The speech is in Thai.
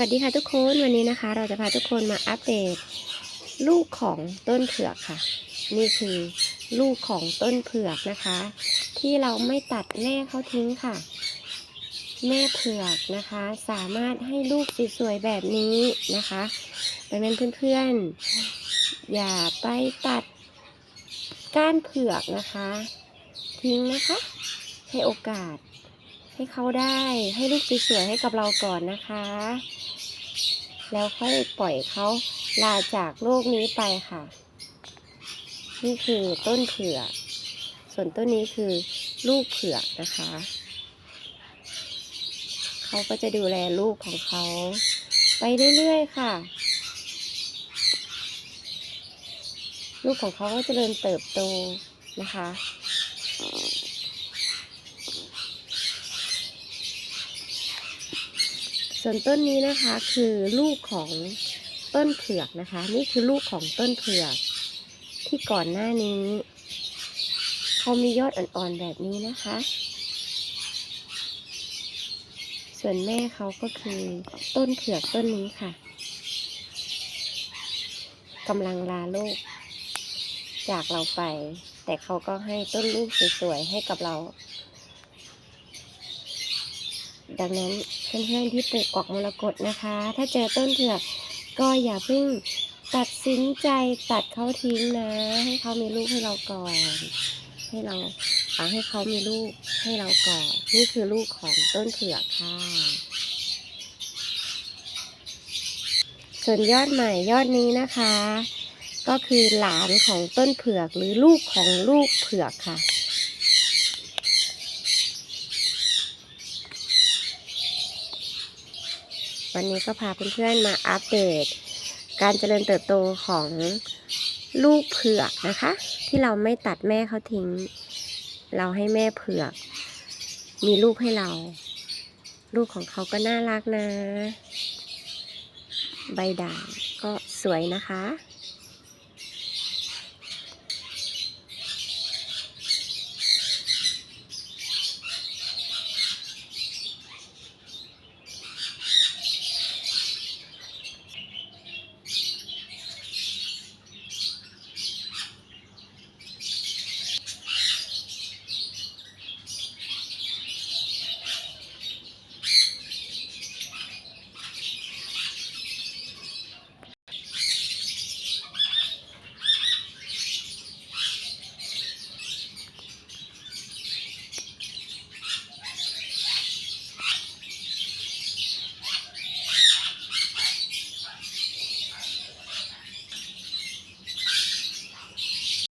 วัสดีค่ะทุกคนวันนี้นะคะ เราจะพาทุกคนมาอัปเดต ลูกของต้นเผือกค่ะ นี่คือลูกของต้นเผือกนะคะ ที่เราไม่ตัดแม่เขาทิ้งค่ะ แม่เผือกนะคะ สามารถให้ลูกสวยๆแบบนี้นะคะดังนั้นเพื่อนๆ อย่าไปตัดก้านเผือกนะคะ ทิ้งนะคะ ให้โอกาส ให้เขาได้ให้ลูกสวยๆให้กับเราก่อนนะคะ แล้วค่อยปล่อยเขาลาจากโลกนี้ไปค่ะ นี่คือต้นเผือกส่วนต้นนี้คือลูกเผือกนะคะ เขาก็จะดูแลลูกของเขาไปเรื่อยๆค่ะ ลูกของเขาก็จเจริญเติบโตนะคะ ส่วนต้นนี้นะคะคือลูกของต้นเผือกนะคะ นี่คือลูกของต้นเผือก ที่ก่อนหน้านี้เขามียอดอ่อนๆแบบนี้นะคะ ส่วนแม่เขาก็คือต้นเผือกต้นนี้ค่ะกำลังลาลูก จากเราไป แต่เขาก็ให้ต้นลูกสวยๆให้กับเรา ดังนั้นเพื่อนๆที่ปลูกกอกมรกตนะคะ ถ้าเจอต้นเผือกก็อย่าเพิ่งตัดสินใจตัดเขาทิ้งนะ ให้เขามีลูกให้เราก่อน ให้เราเอาให้เขามีลูกให้เราก่อน นี่คือลูกของต้นเผือกค่ะ ส่วนยอดใหม่ยอดนี้นะคะ ก็คือหลานของต้นเผือกหรือลูกของลูกเผือกค่ะ วันนี้ก็พาเพื่อนๆมาอัปเดต การเจริญเติบโตของลูกเผือกนะคะ ที่เราไม่ตัดแม่เขาทิ้ง เราให้แม่เผือก มีลูกให้เรา ลูกของเขาก็น่ารักนะ ใบด่างก็สวยนะคะ